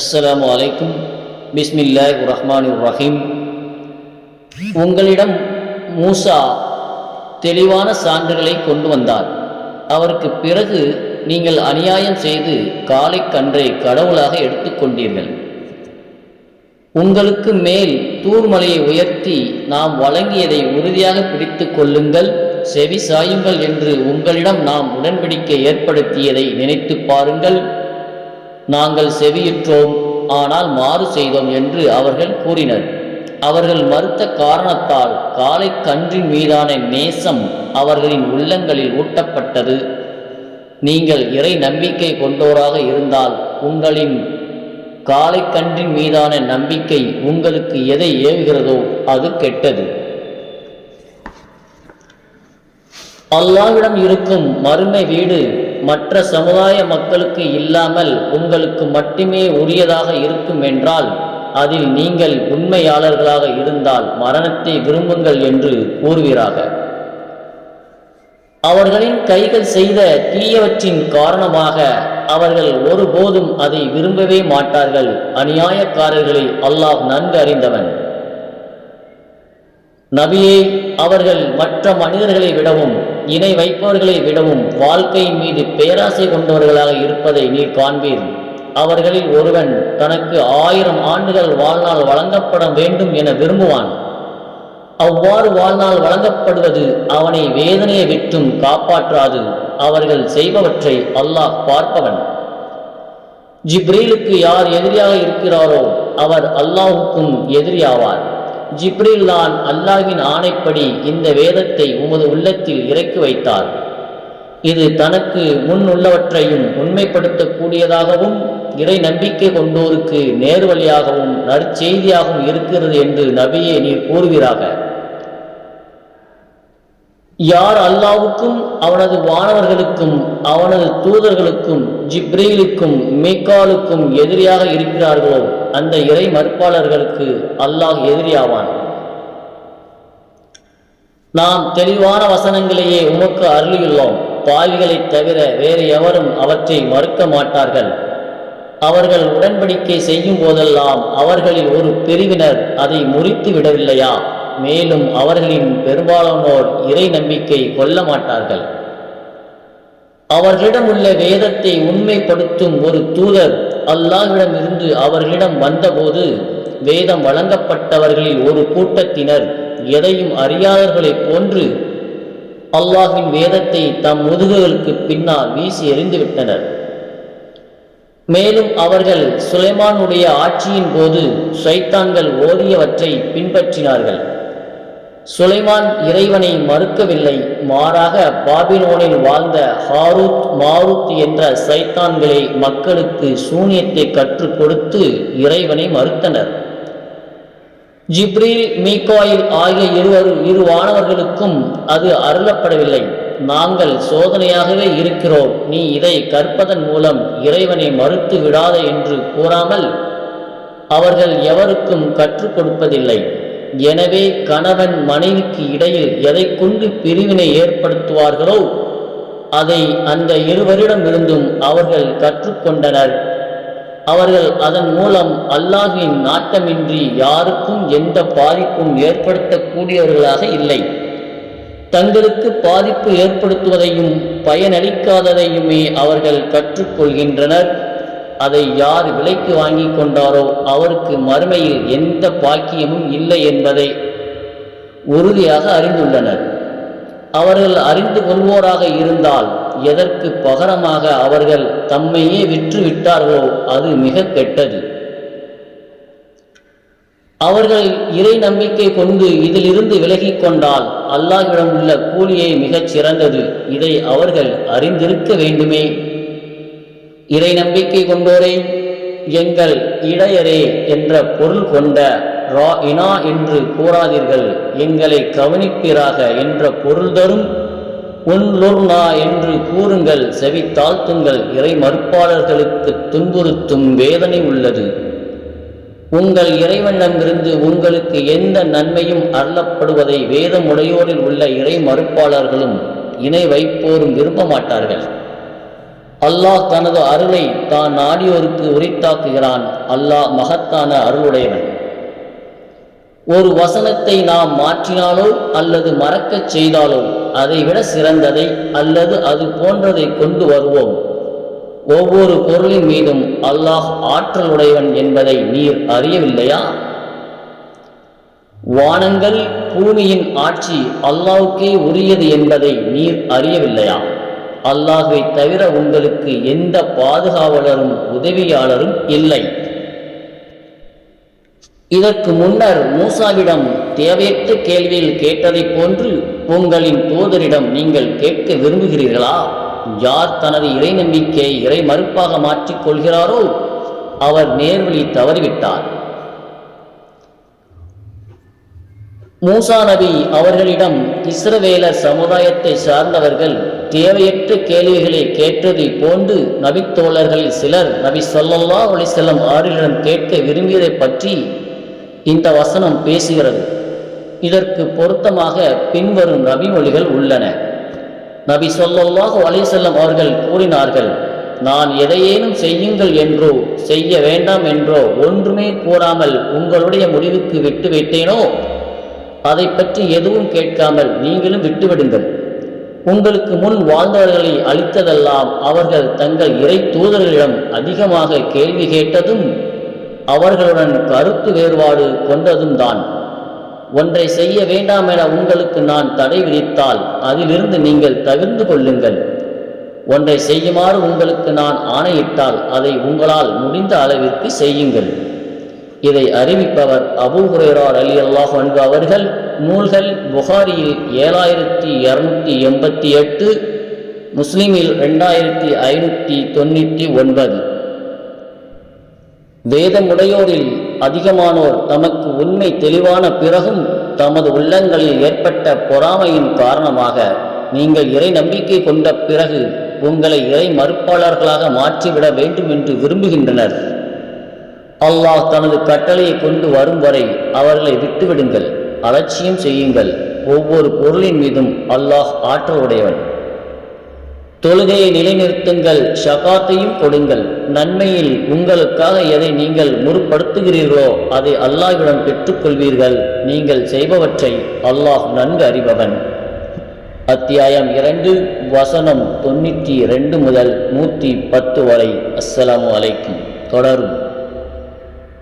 அஸ்லாம் அலைக்கும். பிஸ்மில்லாஹ் ரஹ்மான் ரஹீம். உங்களிடம் மூசா தெளிவான சான்றுகளை கொண்டு வந்தார். அவருக்கு பிறகு நீங்கள் அநியாயம் செய்து காலை கன்றை கடவுளாக எடுத்துக்கொண்டீர்கள் உங்களுக்கு மேல் தூர்மலையை உயர்த்தி நாம் வழங்கியதை உறுதியாக பிடித்து கொள்ளுங்கள் செவி சாயுங்கள் என்று உங்களிடம் நாம் உடன்படிக்கை ஏற்படுத்தியதை நினைத்து பாருங்கள். நாங்கள் செவியுற்றோம் ஆனால் மாறு செய்தோம் என்று அவர்கள் கூறினர். அவர்கள் மறுத்த காரணத்தால் காலை கன்றின் மீதான நேசம் அவர்களின் உள்ளங்களில் ஊட்டப்பட்டது. நீங்கள் இறை நம்பிக்கை கொண்டோராக இருந்தால் உங்களின் காலை கன்றின் மீதான நம்பிக்கை உங்களுக்கு எதை ஏவுகிறதோ அது கெட்டது. அல்லாவிடம் இருக்கும் மறுமை வீடு மற்ற சமுதாய மக்களுக்கு இல்லாமல் உங்களுக்கு மட்டுமே உரியதாக இருக்கும் என்றால் அதில் நீங்கள் உண்மையாளர்களாக இருந்தால் மரணத்தை விரும்புங்கள் என்று கூறுவீராக. அவர்களின் கைகள் செய்த தீயவற்றின் காரணமாக அவர்கள் ஒருபோதும் அதை விரும்பவே மாட்டார்கள். அநியாயக்காரர்களை அல்லாஹ் நன்கு அறிந்தவன். நபியே அவர்கள் மற்ற மனிதர்களை விடவும் இணை வைப்பவர்களை விடவும் வாழ்க்கையின் மீது பேராசை கொண்டவர்களாக இருப்பதை நீர் காண்பீர். அவர்களில் ஒருவன் தனக்கு ஆயிரம் ஆண்டுகள் வாழ்நாள் வழங்கப்பட வேண்டும் என விரும்புவான். அவ்வாறு வாழ்நாள் வழங்கப்படுவது அவனை வேதனையை விட்டும் காப்பாற்றாது. அவர்கள் செய்பவற்றை அல்லாஹ் பார்ப்பவன். ஜிப்ரீலுக்கு யார் எதிரியாக இருக்கிறாரோ அவர் அல்லாஹுக்கும் எதிரியாவார். ஜிப்ரீல் தான் அல்லாஹின் ஆணைப்படி இந்த வேதத்தை உமது உள்ளத்தில் இறக்கி வைத்தார். இது தனக்கு முன் உள்ளவற்றையும் உண்மைப்படுத்தக்கூடியதாகவும் இறை நம்பிக்கை கொண்டோருக்கு நேர்வழியாகவும் நற்செய்தியாகவும் இருக்கிறது என்று நபியே நீர் கூறுகிறார்கள் யார் அல்லாவுக்கும் அவனது வானவர்களுக்கும் அவனது தூதர்களுக்கும் ஜிப்ரீலுக்கும் மீக்காலுக்கும் எதிரியாக இருக்கிறார்களோ அந்த இறை மறுப்பாளர்களுக்கு அல்லாஹ் எதிரியாவான். நாம் தெளிவான வசனங்களையே உமக்கு அருளியுள்ளோம். பாவிகளைத் தவிர வேறு எவரும் அவற்றை மறுக்க மாட்டார்கள். அவர்கள் உடன்படிக்கை செய்யும் போதெல்லாம் அவர்களில் ஒரு பிரிவினர் அதை முறித்து விடவில்லையா மேலும் அவர்களின் பெரும்பாலானோர் இறை நம்பிக்கை கொள்ள மாட்டார்கள். அவர்களிடம் உள்ள வேதத்தை உண்மைப்படுத்தும் ஒரு தூதர் அல்லாஹ்விடம் இருந்து அவர்களிடம் வந்தபோது வேதம் வழங்கப்பட்டவர்களில் ஒரு கூட்டத்தினர் எதையும் அறியாதவர்களைப் போன்று அல்லாஹின் வேதத்தை தம் முதுகுகளுக்கு பின்னால் வீசி எறிந்துவிட்டனர். மேலும் அவர்கள் சுலைமானுடைய ஆட்சியின் போது சைத்தான்கள் ஓதியவற்றை பின்பற்றினார்கள். சுலைமான் இறைவனை மறுக்கவில்லை. மாறாக பாபிலோனில் வாழ்ந்த ஹாரூத் மாரூத் என்ற சைத்தான்களை மக்களுக்கு சூனியத்தை கற்றுக் கொடுத்து இறைவனை மறுத்தனர். ஜிப்ரீல் மீகாயில் ஆகிய இருவர் இரு வானவர்களுக்கும் அது அருளப்படவில்லை. நாங்கள் சோதனையாகவே இருக்கிறோம். நீ இதை கற்பதன் மூலம் இறைவனை மறுத்து விடாத என்று கூறாமல் அவர்கள் எவருக்கும் கற்றுக் கொடுப்பதில்லை. எனவே கணவன் மனைவிக்கு இடையில் எதை கொண்டு பிரிவினை ஏற்படுத்துவார்களோ அதை அந்த இருவரிடம் இருந்தும் அவர்கள் கற்றுக்கொண்டனர். அவர்கள் அதன் மூலம் அல்லாஹின் நாட்டமின்றி யாருக்கும் எந்த பாதிப்பும் ஏற்படுத்தக்கூடியவர்களாக இல்லை. தங்களுக்கு பாதிப்பு ஏற்படுத்துவதையும் பயனளிக்காததையுமே அவர்கள் கற்றுக்கொள்கின்றனர். அதை யார் விலைக்கு வாங்கி கொண்டாரோ அவருக்கு மறுமையில் எந்த பாக்கியமும் இல்லை என்பதை உறுதியாக அறிந்துள்ளனர். அவர்கள் அறிந்து கொள்வோராக இருந்தால் எதற்கு பகரமாக அவர்கள் தம்மையே விற்று விட்டார்களோ அது மிக கெட்டது. அவர்கள் இறை நம்பிக்கை கொண்டு இதிலிருந்து விலகிக் கொண்டால் அல்லாஹ்விடம் உள்ள கூலியை மிகச் சிறந்தது. இதை அவர்கள் அறிந்திருக்க வேண்டுமே இறை நம்பிக்கை கொண்டோரே எங்கள் இடையரே என்ற பொருள் கொண்ட ரா இனா என்று கூறாதீர்கள் எங்களை கவனிப்பீராக என்ற பொருள் தரும் உன்லுர்னா என்று கூறுங்கள் செவி தாழ்த்துங்கள் இறை மறுப்பாளர்களுக்கு துன்புறுத்தும் வேதனை உள்ளது. உங்கள் இறைவனிடமிருந்து உங்களுக்கு எந்த நன்மையும் அருளப்படுவதை வேதமுடையோரில் உள்ள இறை மறுப்பாளர்களும் இணை வைப்போரும் விரும்ப மாட்டார்கள் அல்லாஹ் தனது அருளை தான் நாடியோருக்கு உரித்தாக்குகிறான். அல்லாஹ் மகத்தான அருளுடையவன். ஒரு வசனத்தை நாம் மாற்றினாலோ அல்லது மறக்கச் செய்தாலோ அதைவிட சிறந்ததை அல்லது அது போன்றதை கொண்டு வருவோம். ஒவ்வொரு பொருளின் மீதும் அல்லாஹ் ஆற்றலுடையவன் என்பதை நீர் அறியவில்லையா? வானங்கள் பூமியின் ஆட்சி அல்லாவுக்கே உரியது என்பதை நீர் அறியவில்லையா? அல்லாஹை தவிர உங்களுக்கு எந்த பாதுகாவலரும் உதவியாளரும் இல்லை. இதற்கு முன்னர் மூசாவிடம் தேவையற்ற கேள்வியில் கேட்டதைப் போன்று உங்களின் தூதரிடம் நீங்கள் கேட்க விரும்புகிறீர்களா? யார் தனது இறை நம்பிக்கையை இறை மறுப்பாக மாற்றிக் கொள்கிறாரோ அவர் நேர்வழி தவறிவிட்டார். மூசா நபி அவர்களிடம் இஸ்ரவேலர் சமுதாயத்தை சார்ந்தவர்கள் தேவையற்ற கேள்விகளை கேட்டதை போன்று நபித்தோழர்களில் சிலர் நபி சொல்லல்லா அலிசல்லம் ஆறிலிடம் கேட்க விரும்பியதை பற்றி இந்த வசனம் பேசுகிறது. இதற்கு பொருத்தமாக பின்வரும் நபிமொழிகள் உள்ளன. நபி சொல்லல்லாஹு அலிசல்லம் அவர்கள் கூறினார்கள் நான் எதையேனும் செய்யுங்கள் என்றோ செய்ய வேண்டாம் என்றோ ஒன்றுமே கூறாமல் உங்களுடைய முடிவுக்கு விட்டு விட்டேனோ? அதை பற்றி எதுவும் கேட்காமல் நீங்களும் விட்டுவிடுங்கள். உங்களுக்கு முன் வாழ்ந்தவர்களை அளித்ததெல்லாம் அவர்கள் தங்கள் இறை தூதர்களிடம் அதிகமாக கேள்வி கேட்டதும் அவர்களுடன் கருத்து வேறுபாடு கொண்டதும் தான் ஒன்றை செய்ய வேண்டாம் என உங்களுக்கு நான் தடை விதித்தால் அதிலிருந்து நீங்கள் தவிர்ந்து கொள்ளுங்கள். ஒன்றை செய்யுமாறு உங்களுக்கு நான் ஆணையிட்டால் அதை உங்களால் முடிந்த அளவிற்கு செய்யுங்கள். இதை அறிவிப்பவர் அபு ஹுரேரார் அலி அல்லாஹ் அன்பு அவர்கள். நூல்கள் புகாரியில் ஏழாயிரத்தி இரநூத்தி எண்பத்தி எட்டு முஸ்லிமில் ரெண்டாயிரத்தி ஐநூற்றி தொண்ணூற்றி ஒன்பது. வேதமுடையோரில் அதிகமானோர் தமக்கு உண்மை தெளிவான பிறகும் தமது உள்ளங்களில் ஏற்பட்ட பொறாமையின் காரணமாக நீங்கள் இறை நம்பிக்கை கொண்ட பிறகு உங்களை இறை மறுப்பாளர்களாக மாற்றிவிட வேண்டும் என்று விரும்புகின்றனர். அல்லாஹ் தனது கட்டளையை கொண்டு வரும் வரை அவர்களை விட்டுவிடுங்கள் அலட்சியம் செய்யுங்கள். ஒவ்வொரு பொருளின் மீதும் அல்லாஹ் ஆற்றல் உடையவன் தொழுகையை நிலைநிறுத்துங்கள் ஷகாத்தையும் கொடுங்கள். நன்மையில் உங்களுக்காக எதை நீங்கள் முற்படுத்துகிறீர்களோ அதை அல்லாஹ்விடம் பெற்றுக்கொள்வீர்கள். நீங்கள் செய்பவற்றை அல்லாஹ் நன்கு அறிபவன். அத்தியாயம் இரண்டு வசனம் தொண்ணூற்றி ரெண்டு முதல் நூற்றி பத்து வரை. அஸ்ஸலாமு அலைக்கும். தொடரும்.